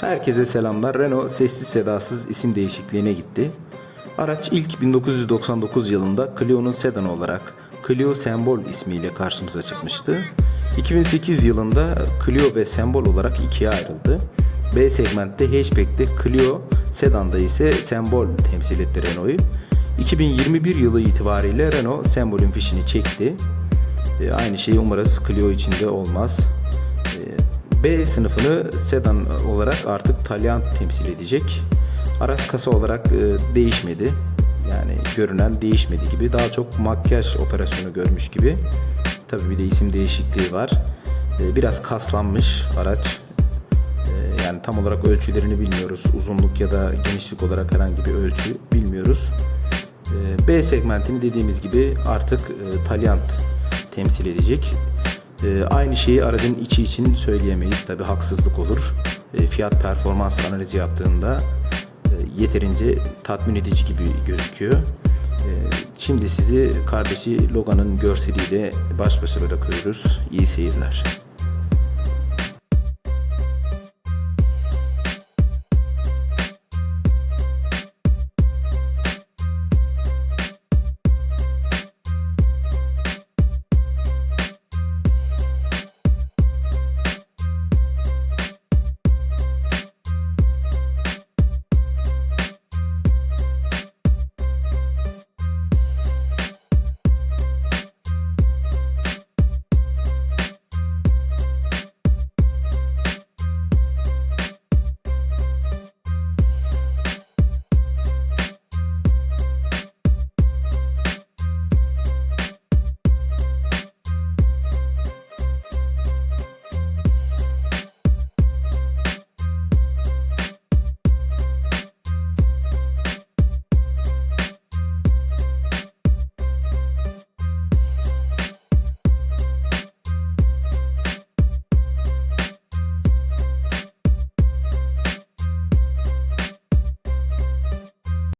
Herkese selamlar. Renault sessiz sedasız isim değişikliğine gitti. Araç ilk 1999 yılında Clio'nun sedanı olarak Clio Sembol ismiyle karşımıza çıkmıştı. 2008 yılında Clio ve Sembol olarak ikiye ayrıldı. B segmentte hatchback'te Clio, sedanda ise Sembol temsil etti Renault'u. 2021 yılı itibariyle Renault Sembol'ün fişini çekti. E, Aynı şey umarız Clio içinde olmaz. E, B sınıfını sedan olarak artık Taliant temsil edecek. Araç kasa olarak e, değişmedi. Yani görünen değişmedi gibi. Daha çok makyaj operasyonu görmüş gibi. Tabii bir de isim değişikliği var. E, Biraz kaslanmış araç. E, Yani tam olarak ölçülerini bilmiyoruz. Uzunluk ya da genişlik olarak herhangi bir ölçü bilmiyoruz. E, B segmentini dediğimiz gibi artık e, Taliant temsil edecek. E, Aynı şeyi aracın içi için söyleyemeyiz. Tabi haksızlık olur. E, Fiyat performans analizi yaptığında e, yeterince tatmin edici gibi gözüküyor. E, Şimdi sizi kardeşi Logan'ın görseliyle baş başa bırakıyoruz. İyi seyirler.